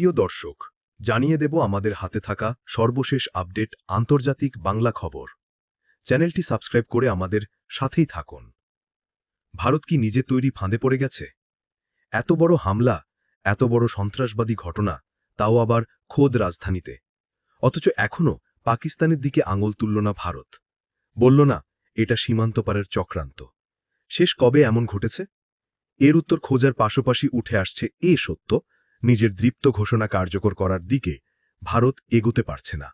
প্রিয় দর্শক, জানিয়ে দেব আমাদের হাতে থাকা সর্বশেষ আপডেট আন্তর্জাতিক বাংলা খবর। চ্যানেলটি সাবস্ক্রাইব করে আমাদের সাথেই থাকুন। ভারত কি নিজে তৈরি ফাঁদে পড়ে গেছে? এত বড় হামলা, এত বড় সন্ত্রাসবাদী ঘটনা, তাও আবার খোদ রাজধানীতে। অথচ এখনও পাকিস্তানের দিকে আঙুল তুলল না ভারত। বলল না, এটা সীমান্তপারের চক্রান্ত। শেষ কবে এমন ঘটেছে? এর উত্তর খোঁজার পাশাপাশি উঠে আসছে এ সত্য নিজের দৃপ্ত ঘোষণা কার্যকর করার দিকে ভারত এগোতে পারছে না।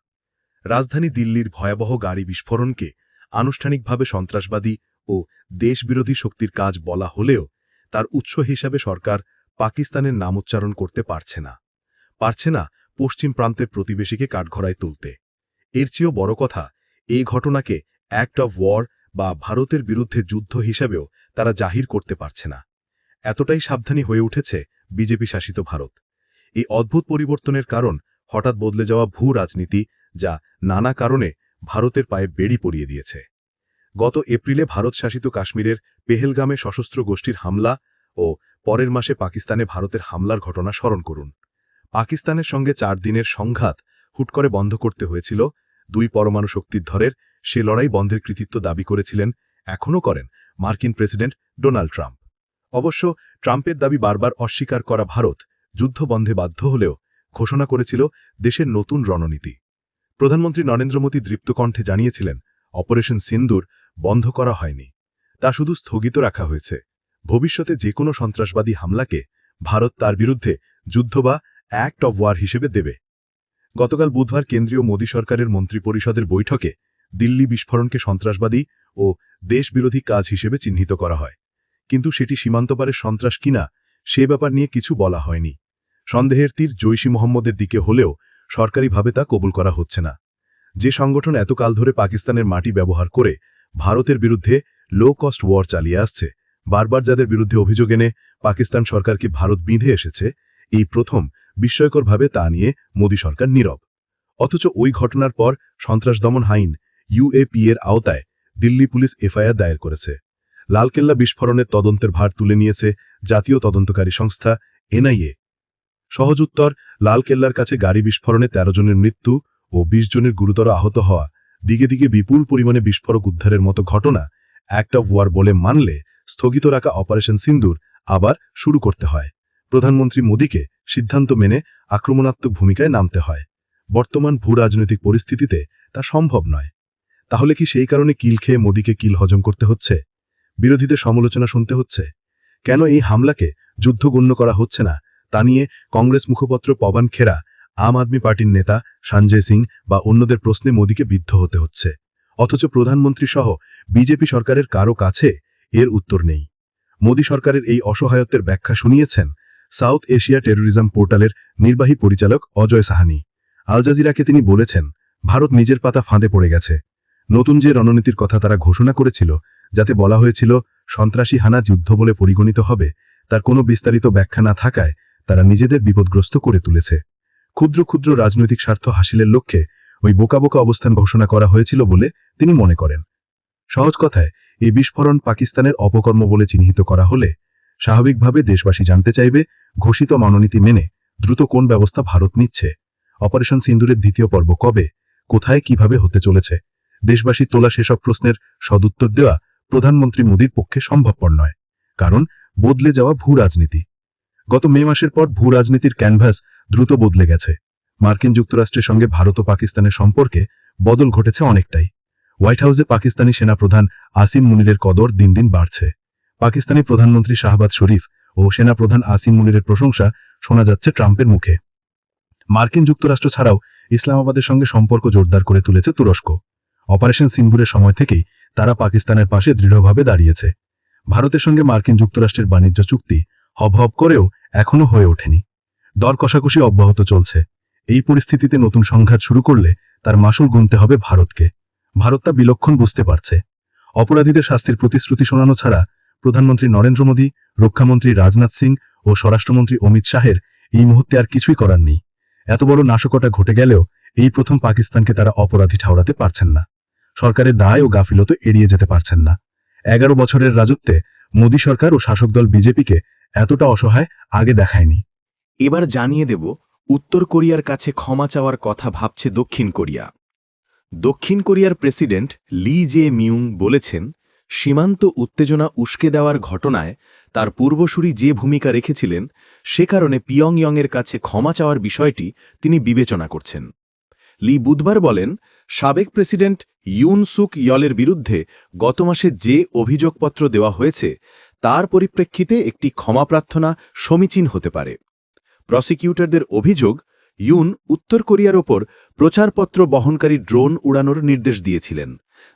রাজধানী দিল্লির ভয়াবহ গাড়ি বিস্ফোরণকে আনুষ্ঠানিকভাবে সন্ত্রাসবাদী ও দেশবিরোধী শক্তির কাজ বলা হলেও তার উৎস হিসাবে সরকার পাকিস্তানের নামোচ্চারণ করতে পারছে না। পারছে না পশ্চিম প্রান্তের প্রতিবেশীকে কাঠঘড়ায় তুলতে। এর চেয়েও বড় কথা, এই ঘটনাকে অ্যাক্ট অফ ওয়ার বা ভারতের বিরুদ্ধে যুদ্ধ হিসাবেও তারা জাহির করতে পারছে না। এতটাই সাবধানী হয়ে উঠেছে বিজেপি শাসিত ভারত। এই অদ্ভুত পরিবর্তনের কারণ হঠাৎ বদলে যাওয়া ভূ রাজনীতি যা নানা কারণে ভারতের পায়ে বেড়ি পরিয়ে দিয়েছে। গত এপ্রিলে ভারত শাসিত কাশ্মীরের পেহেলগামে সশস্ত্র গোষ্ঠীর হামলা ও পরের মাসে পাকিস্তানে ভারতের হামলার ঘটনা স্মরণ করুন। পাকিস্তানের সঙ্গে চার দিনের সংঘাত হুট করে বন্ধ করতে হয়েছিল। দুই পরমাণু শক্তিধরের সে লড়াই বন্ধের কৃতিত্ব দাবি করেছিলেন, এখনও করেন মার্কিন প্রেসিডেন্ট ডোনাল্ড ট্রাম্প। অবশ্য ট্রাম্পের দাবি বারবার অস্বীকার করা ভারত যুদ্ধ বন্ধে বাধ্য হলেও ঘোষণা করেছিল দেশের নতুন রণনীতি। প্রধানমন্ত্রী নরেন্দ্র মোদী দৃপ্তকণ্ঠে জানিয়েছিলেন, অপারেশন সিন্দুর বন্ধ করা হয়নি। তা শুধু স্থগিত রাখা হয়েছে। ভবিষ্যতে যে কোনো সন্ত্রাসবাদী হামলাকে ভারত তার বিরুদ্ধে যুদ্ধ বা অ্যাক্ট অব ওয়ার হিসেবে দেবে। গতকাল বুধবার কেন্দ্রীয় মোদী সরকারের মন্ত্রিপরিষদের বৈঠকে দিল্লি বিস্ফোরণকে সন্ত্রাসবাদী ও দেশবিরোধী কাজ হিসেবে চিহ্নিত করা হয়। কিন্তু সেটি সীমান্তপারে সন্ত্রাস কিনা, সে ব্যাপার নিয়ে কিছু বলা হয়নি। সন্দেহের তীর জৈশী মোহাম্মদের দিকে হলেও সরকারিভাবে তা কবুল করা হচ্ছে না। যে সংগঠন এতকাল ধরে পাকিস্তানের মাটি ব্যবহার করে ভারতের বিরুদ্ধে লো কস্ট ওয়ার চালিয়ে আসছে, বারবার যাদের বিরুদ্ধে অভিযোগ এনে পাকিস্তান সরকারকে ভারত বিঁধে এসেছে, এই প্রথম বিস্ময়করভাবে তা নিয়ে মোদী সরকার নীরব। অথচ ওই ঘটনার পর সন্ত্রাস দমন আইন ইউএপি এর আওতায় দিল্লি পুলিশ এফআইআর দায়ের করেছে। লালকেল্লা বিস্ফোরণের তদন্তের ভার তুলে নিয়েছে জাতীয় তদন্তকারী সংস্থা এনআইএ। সহজ উত্তর, লালকেল্লার কাছে গাড়ি বিস্ফোরণে ১৩ জনের মৃত্যু ও ২০ জনের গুরুতর আহত হওয়া। দিকে দিকে বিপুল পরিমাণে বিস্ফোরক উদ্ধারের মতো ঘটনা অ্যাক্ট অব ওয়ার বলে মানলে স্থগিত রাখা অপারেশন সিন্দুর আবার শুরু করতে হয়। প্রধানমন্ত্রী মোদীকে সিদ্ধান্ত মেনে আক্রমণাত্মক ভূমিকায় নামতে হয়। বর্তমান ভূ রাজনৈতিক পরিস্থিতিতে তা সম্ভব নয়। তাহলে কি সেই কারণে কিল খেয়ে মোদীকে কিল হজম করতে হচ্ছে? বিরোধীদের সমালোচনা শুনতে হচ্ছে? কেন এই হামলাকে যুদ্ধ গণ্য করা হচ্ছে না? তা নিয়ে কংগ্রেস মুখপত্র পবন খেরা, আম আদমি পার্টির নেতা সঞ্জয় সিং বা অন্যদের প্রশ্নে মোদীকে বিদ্ধ হতে হচ্ছে। অথচ প্রধানমন্ত্রী সহ বিজেপি সরকারের কারও কাছে এর উত্তর নেই। মোদী সরকারের এই অসহায়ত্বের ব্যাখ্যা শুনিয়েছেন সাউথ এশিয়া টেরোরিজম পোর্টালের নির্বাহী পরিচালক অজয় সাহানি। আল জাজিরাকে তিনি বলেছেন, ভারত নিজের পাতা ফাঁদে পড়ে গেছে। নতুন যে রণনীতির কথা তারা ঘোষণা করেছিল যাতে বলা হয়েছিল, সন্ত্রাসী হানা যুদ্ধ বলে পরিগণিত হবে, তার কোনো বিস্তারিত ব্যাখ্যা না থাকায় তারা নিজেদের বিপদগ্রস্ত করে তুলেছে। ক্ষুদ্র ক্ষুদ্র রাজনৈতিক স্বার্থ হাসিলের লক্ষ্যে ওই বোকা বোকা অবস্থান ঘোষণা করা হয়েছিল বলে তিনি মনে করেন। সহজ কথায়, এই বিস্ফোরণ পাকিস্তানের অপকর্ম বলে চিহ্নিত করা হলে স্বাভাবিকভাবে দেশবাসী জানতে চাইবে, ঘোষিত মনোনীতি মেনে দ্রুত কোন ব্যবস্থা ভারত নিচ্ছে। অপারেশন সিন্দুরের দ্বিতীয় পর্ব কবে, কোথায় কীভাবে হতে চলেছে, দেশবাসী তোলা সেসব প্রশ্নের সদুত্তর দেওয়া প্রধানমন্ত্রী মোদীর পক্ষে সম্ভবপর নয়, কারণ বদলে যাওয়া ভূ রাজনীতি গত মে মাসের পর ভূ রাজনীতির ক্যানভাস দ্রুত বদলে গেছে। মার্কিন যুক্তরাষ্ট্রের সঙ্গে ভারত ও পাকিস্তানের সম্পর্কে বদল ঘটেছে অনেকটাই। হোয়াইট হাউসে পাকিস্তানি সেনাপ্রধান আসিম মুনিরের কদর দিন দিন বাড়ছে। পাকিস্তানি প্রধানমন্ত্রী শাহবাজ শরীফ ও সেনাপ্রধান আসিম মুনিরের প্রশংসা শোনা যাচ্ছে ট্রাম্পের মুখে। মার্কিন যুক্তরাষ্ট্র ছাড়াও ইসলামাবাদের সঙ্গে সম্পর্ক জোরদার করে তুলেছে তুরস্ক। অপারেশন সিম্বুরের সময় থেকেই তারা পাকিস্তানের পাশে দৃঢ়ভাবে দাঁড়িয়েছে। ভারতের সঙ্গে মার্কিন যুক্তরাষ্ট্রের বাণিজ্য চুক্তি হবহব করেও এখনও হয়ে ওঠেনি। দর কষাকষি অব্যাহত চলছে। এই পরিস্থিতিতে নতুন সংঘাত শুরু করলে তার মাসুল গুনতে হবে ভারতকে। ভারত তা বিলক্ষণ বুঝতে পারছে। অপরাধীদের শাস্তির প্রতিশ্রুতি শোনানো ছাড়া প্রধানমন্ত্রী নরেন্দ্র মোদী, রক্ষামন্ত্রী রাজনাথ সিং ও স্বরাষ্ট্রমন্ত্রী অমিত শাহের এই মুহূর্তে আর কিছুই করার নেই। এত বড় নাশকতা ঘটে গেলেও এই প্রথম পাকিস্তানকে তারা অপরাধী ঠাওরাতে পারছেন না। সরকারের দায় ও গাফিলত এড়িয়ে যেতে পারছেন না। এগারো বছরের রাজত্বে মোদী সরকার ও শাসক দল বিজেপিকে এতটা অসহায় আগে দেখায়নি। এবার জানিয়ে দেব, উত্তর কোরিয়ার কাছে ক্ষমা চাওয়ার কথা ভাবছে দক্ষিণ কোরিয়া। দক্ষিণ কোরিয়ার প্রেসিডেন্ট লি জে মিউং বলেছেন, সীমান্ত উত্তেজনা উস্কে দেওয়ার ঘটনায় তার পূর্বসূরি যে ভূমিকা রেখেছিলেন, সে কারণে পিয়ংইয়ংয়ের কাছে ক্ষমা চাওয়ার বিষয়টি তিনি বিবেচনা করছেন। লি বুধবার বলেন, সাবেক প্রেসিডেন্ট ইউন সুক ইয়লের বিরুদ্ধে গত মাসে যে অভিযোগপত্র দেওয়া হয়েছে, তার পরিপ্রেক্ষিতে একটি ক্ষমা প্রার্থনা সমীচীন হতে পারে। প্রসিকিউটরদের অভিযোগ, ইউন উত্তর কোরিয়ার ওপর প্রচারপত্র বহনকারী ড্রোন উড়ানোর নির্দেশ দিয়েছিলেন,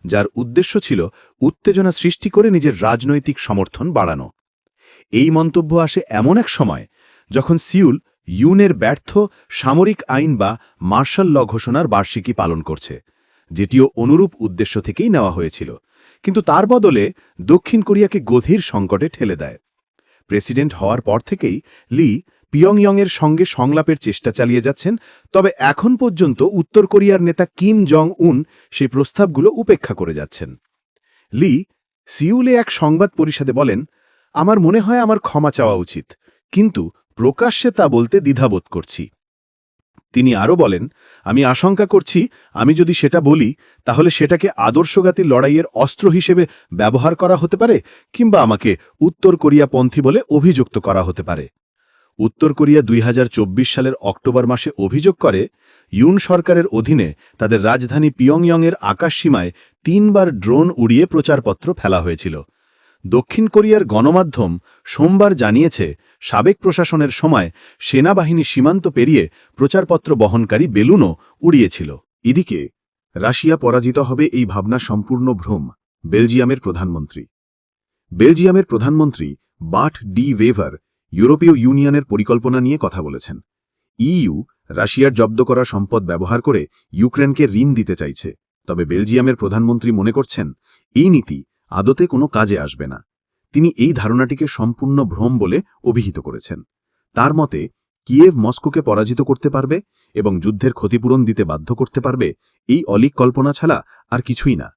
যার উদ্দেশ্য ছিল উত্তেজনা সৃষ্টি করে নিজের রাজনৈতিক সমর্থন বাড়ানো। এই মন্তব্য আসে এমন এক সময় যখন সিউল ইউনের ব্যর্থ সামরিক আইন বা মার্শাল ল ঘোষণার বার্ষিকী পালন করছে, যেটিও অনুরূপ উদ্দেশ্য থেকেই নেওয়া হয়েছিল, কিন্তু তার বদলে দক্ষিণ কোরিয়াকে গভীর সংকটে ঠেলে দেয়। প্রেসিডেন্ট হওয়ার পর থেকেই লি পিয়ংইয়ংয়ের সঙ্গে সংলাপের চেষ্টা চালিয়ে যাচ্ছেন, তবে এখন পর্যন্ত উত্তর কোরিয়ার নেতা কিম জং উন সেই প্রস্তাবগুলো উপেক্ষা করে যাচ্ছেন। লি সিউলে এক সংবাদ পরিষদে বলেন, আমার মনে হয় আমার ক্ষমা চাওয়া উচিত, কিন্তু প্রকাশ্যে তা বলতে দ্বিধাবোধ করছি। তিনি আরও বলেন, আমি আশঙ্কা করছি, আমি যদি সেটা বলি, তাহলে সেটাকে আদর্শগাতী লড়াইয়ের অস্ত্র হিসেবে ব্যবহার করা হতে পারে কিংবা আমাকে উত্তর কোরিয়াপন্থী বলে অভিযুক্ত করা হতে পারে। উত্তর কোরিয়া দুই হাজার চব্বিশ সালের অক্টোবর মাসে অভিযোগ করে, ইউন সরকারের অধীনে তাদের রাজধানী পিয়ংইয়ংয়ের আকাশসীমায় তিনবার ড্রোন উড়িয়ে প্রচারপত্র ফেলা হয়েছিল। দক্ষিণ কোরিয়ার গণমাধ্যম সোমবার জানিয়েছে সাবেক প্রশাসনের সময় সেনাবাহিনী সীমান্ত পেরিয়ে প্রচারপত্র বহনকারী বেলুনও উড়িয়েছিল। এদিকে রাশিয়া পরাজিত হবে এই ভাবনা সম্পূর্ণ ভ্রম, বেলজিয়ামের প্রধানমন্ত্রী। বেলজিয়ামের প্রধানমন্ত্রী বাট ডি ওয়েভার ইউরোপীয় ইউনিয়নের পরিকল্পনা নিয়ে কথা বলেছেন। ইইউ রাশিয়ার জব্দ করা সম্পদ ব্যবহার করে ইউক্রেনকে ঋণ দিতে চাইছে, তবে বেলজিয়ামের প্রধানমন্ত্রী মনে করছেন, এই নীতি আদতে কোনো কাজে আসবে না। তিনি এই ধারণাটিকে সম্পূর্ণ ভ্রম বলে অভিহিত করেছেন। তার মতে, কিয়েভ মস্কোকে পরাজিত করতে পারবে এবং যুদ্ধের ক্ষতিপূরণ দিতে বাধ্য করতে পারবে এই অলিক কল্পনা ছাড়া আর কিছুই না।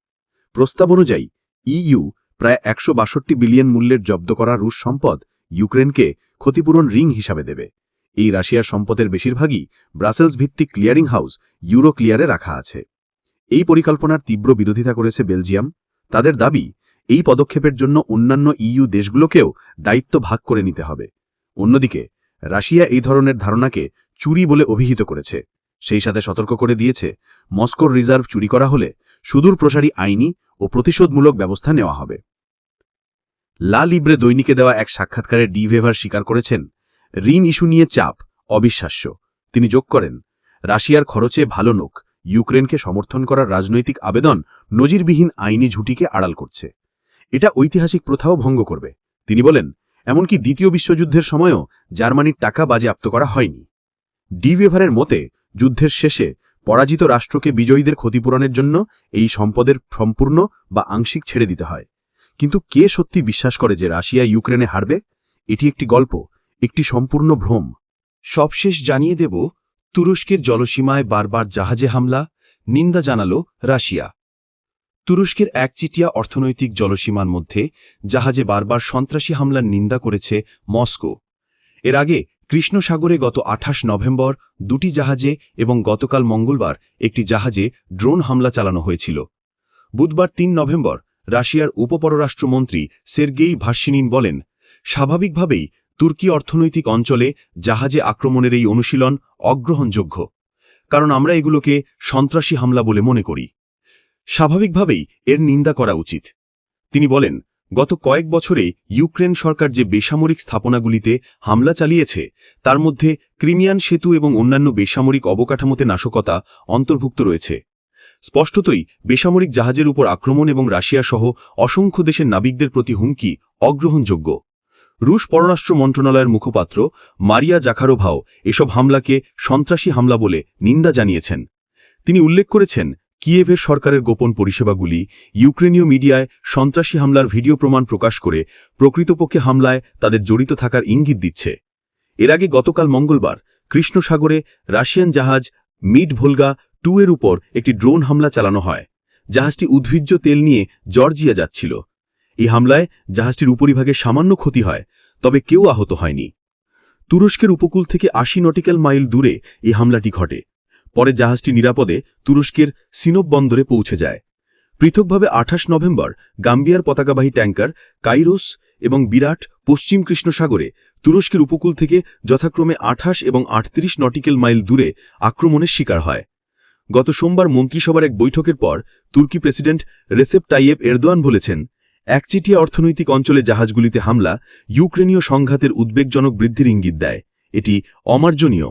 প্রস্তাব অনুযায়ী, ইইউ প্রায় একশো বাষট্টি বিলিয়ন মূল্যের জব্দ করা রুশ সম্পদ ইউক্রেনকে ক্ষতিপূরণ রিং হিসাবে দেবে। এই রাশিয়ার সম্পদের বেশিরভাগই ব্রাসেলস ভিত্তিক ক্লিয়ারিং হাউস ইউরো ক্লিয়ারে রাখা আছে। এই পরিকল্পনার তীব্র বিরোধিতা করেছে বেলজিয়াম। তাদের দাবি এই পদক্ষেপের জন্য অন্যান্য ইইউ দেশগুলোকেও দায়িত্ব ভাগ করে নিতে হবে। অন্যদিকে, রাশিয়া এই ধরনের ধারণাকে চুরি বলে অভিহিত করেছে। সেই সাথে সতর্ক করে দিয়েছে, মস্কোর রিজার্ভ চুরি করা হলে সুদূর প্রসারী আইনি ও প্রতিশোধমূলক ব্যবস্থা নেওয়া হবে। লা লিব্রে দৈনিকে দেওয়া এক সাক্ষাৎকারে ডি ভেভার স্বীকার করেছেন, ঋণ ইস্যু নিয়ে চাপ অবিশ্বাস্য। তিনি যোগ করেন, রাশিয়ার খরচে ভালো নোক, ইউক্রেনকে সমর্থন করার রাজনৈতিক আবেদন নজিরবিহীন আইনি ঝুঁটিকে আড়াল করছে। এটা ঐতিহাসিক প্রথাও ভঙ্গ করবে। তিনি বলেন, এমনকি দ্বিতীয় বিশ্বযুদ্ধের সময়ও জার্মানির টাকা বাজেয়াপ্ত করা হয়নি। ডিভেভারের মতে, যুদ্ধের শেষে পরাজিত রাষ্ট্রকে বিজয়ীদের ক্ষতিপূরণের জন্য এই সম্পদের সম্পূর্ণ বা আংশিক ছেড়ে দিতে হয়। কিন্তু কে সত্যি বিশ্বাস করে যে রাশিয়া ইউক্রেনে হারবে? এটি একটি গল্প, একটি সম্পূর্ণ ভ্রম। সবশেষ জানিয়ে দেব, তুরস্কের জলসীমায় বারবার জাহাজে হামলা, নিন্দা জানাল রাশিয়া। তুরস্কের একচিটিয়া অর্থনৈতিক জলসীমার মধ্যে জাহাজে বারবার সন্ত্রাসী হামলার নিন্দা করেছে মস্কো। এর আগে কৃষ্ণ সাগরে গত আঠাশ নভেম্বর দুটি জাহাজে এবং গতকাল মঙ্গলবার একটি জাহাজে ড্রোন হামলা চালানো হয়েছিল। বুধবার তিন নভেম্বর রাশিয়ার উপপররাষ্ট্রমন্ত্রী সের্গেই ভার্সিনিন বলেন, স্বাভাবিকভাবেই তুর্কি অর্থনৈতিক অঞ্চলে জাহাজে আক্রমণের এই অনুশীলন অগ্রহণযোগ্য, কারণ আমরা এগুলোকে সন্ত্রাসী হামলা বলে মনে করি। স্বাভাবিকভাবেই এর নিন্দা করা উচিত। তিনি বলেন, গত কয়েক বছরে ইউক্রেন সরকার যে বেসামরিক স্থাপনাগুলিতে হামলা চালিয়েছে, তার মধ্যে ক্রিমিয়ান সেতু এবং অন্যান্য বেসামরিক অবকাঠামোতে নাশকতা অন্তর্ভুক্ত রয়েছে। স্পষ্টতই, বেসামরিক জাহাজের উপর আক্রমণ এবং রাশিয়া সহ অসংখ্য দেশের নাবিকদের প্রতি হুমকি অগ্রহণযোগ্য। রুশ পররাষ্ট্র মন্ত্রণালয়ের মুখপাত্র মারিয়া জাখারোভাও এসব হামলাকে সন্ত্রাসী হামলা বলে নিন্দা জানিয়েছেন। তিনি উল্লেখ করেছেন কিয়েভের সরকারের গোপন পরিষেবাগুলি ইউক্রেনীয় মিডিয়ায় সন্ত্রাসী হামলার ভিডিও প্রমাণ প্রকাশ করে প্রকৃতপক্ষে হামলায় তাদের জড়িত থাকার ইঙ্গিত দিচ্ছে। এর আগে গতকাল মঙ্গলবার কৃষ্ণ সাগরে রাশিয়ান জাহাজ মিড ভোলগা টু এর উপর একটি ড্রোন হামলা চালানো হয়। জাহাজটি উদ্ভিজ্জ তেল নিয়ে জর্জিয়া যাচ্ছিল। এই হামলায় জাহাজটির উপরিভাগে সামান্য ক্ষতি হয়, তবে কেউ আহত হয়নি। তুরস্কের উপকূল থেকে আশি নটিক্যাল মাইল দূরে এই হামলাটি ঘটে। পরে জাহাজটি নিরাপদে তুরস্কের সিনোপ বন্দরে পৌঁছে যায়। পৃথকভাবে আঠাশ নভেম্বর গাম্বিয়ার পতাকাবাহী ট্যাঙ্কার কাইরোস এবং বিরাট পশ্চিম কৃষ্ণ সাগরে তুরস্কের উপকূল থেকে যথাক্রমে আঠাশ এবং আটত্রিশ নটিক্যাল মাইল দূরে আক্রমণের শিকার হয়। গত সোমবার মন্ত্রিসভার এক বৈঠকের পর তুর্কি প্রেসিডেন্ট রেসেপ টাইয়েব এরদোয়ান বলেছেন, একচিটিয়া অর্থনৈতিক অঞ্চলে জাহাজগুলিতে হামলা ইউক্রেনীয় সংঘাতের উদ্বেগজনক বৃদ্ধির ইঙ্গিত দেয়। এটি অমার্জনীয়।